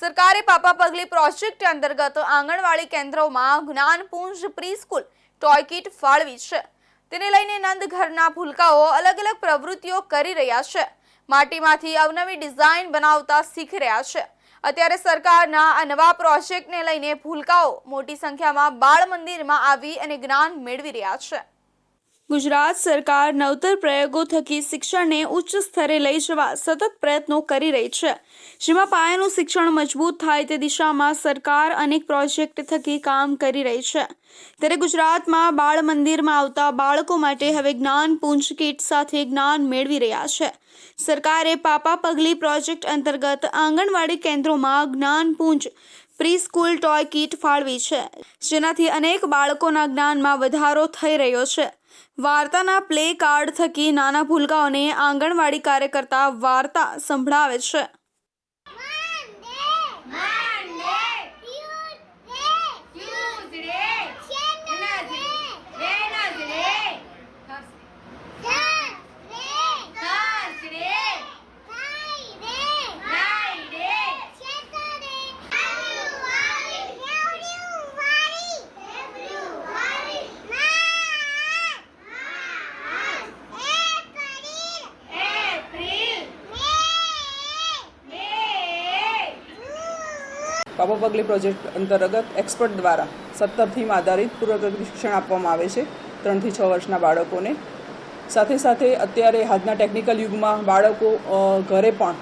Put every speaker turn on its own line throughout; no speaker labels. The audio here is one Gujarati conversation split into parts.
સરકારે પાપા પગલી પ્રોજેક્ટ અંતર્ગત આંગણવાડી કેન્દ્રોમાં જ્ઞાનપુંજ પ્રીસ્કૂલ ટોય કીટ ફાળવી છે. તેને લઈને નંદ ઘરના ભૂલકાઓ અલગ અલગ પ્રવૃત્તિઓ કરી રહ્યા છે. માટીમાંથી અવનવી ડિઝાઇન બનાવતા શીખી રહ્યા છે. અત્યારે સરકારના આ નવા પ્રોજેક્ટને લઈને ભૂલકાઓ મોટી સંખ્યામાં બાળ મંદિરમાં આવી અને જ્ઞાન મેળવી રહ્યા છે. ગુજરાત સરકાર નવતર પ્રયોગો થકી શિક્ષણને ઉચ્ચ સ્તરે લઈ જવા સતત પ્રયત્નો કરી રહી છે. જેમાં પાયાનું શિક્ષણ મજબૂત થાય તે દિશામાં સરકાર અનેક પ્રોજેક્ટ થકી કામ કરી રહી છે. ત્યારે ગુજરાતમાં બાળ મંદિરમાં આવતા બાળકો માટે હવે જ્ઞાનપુંજ કીટ સાથે જ્ઞાન મેળવી રહ્યા છે. સરકારે પાપા પગલી પ્રોજેક્ટ અંતર્ગત આંગણવાડી કેન્દ્રોમાં Gyanpunj pre school toy kit ફાળવી છે. જેનાથી અનેક બાળકોના જ્ઞાનમાં વધારો થઈ રહ્યો છે. વાર્તાના પ્લે કાર્ડ થકી નાના ભૂલકાઓને આંગણવાડી કાર્યકર્તા વાર્તા સંભળાવે છે.
પાપા પગલે પ્રોજેક્ટ અંતર્ગત એક્સપર્ટ દ્વારા સત્તર થીમ આધારિત પૂર્વગત શિક્ષણ આપવામાં આવે છે ત્રણથી છ વર્ષના બાળકોને. સાથે સાથે અત્યારે આજના ટેકનિકલ યુગમાં બાળકો ઘરે પણ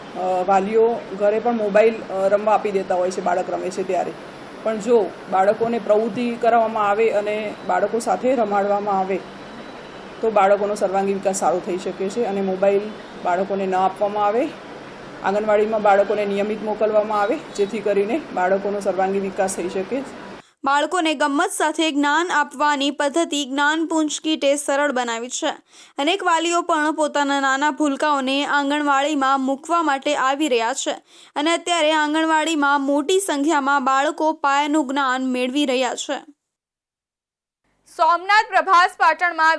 વાલીઓ ઘરે પણ મોબાઈલ રમવા આપી દેતા હોય છે, બાળક રમે છે ત્યારે. પણ જો બાળકોને પ્રવૃત્તિ કરાવવામાં આવે અને બાળકો સાથે રમાડવામાં આવે, તો બાળકોનો સર્વાંગી વિકાસ સારો થઈ શકે છે અને મોબાઈલ બાળકોને ન આપવામાં આવે. આંગણવાડીમાં બાળકોને નિયમિત મોકલવામાં આવે જેથી કરીને બાળકોનો સર્વાંગી વિકાસ થઈ શકે.
બાળકોને ગમત સાથે જ્ઞાન આપવાની પદ્ધતિ જ્ઞાનપુંજ કીટે સરળ બનાવી છે. અનેક વાલીઓ પણ પોતાના નાના ભૂલકાઓને આંગણવાડીમાં મૂકવા માટે આવી રહ્યા છે અને અત્યારે આંગણવાડીમાં મોટી સંખ્યામાં બાળકો પાયાનું જ્ઞાન મેળવી રહ્યા છે. સોમનાથ પ્રભાસ પાટણમાં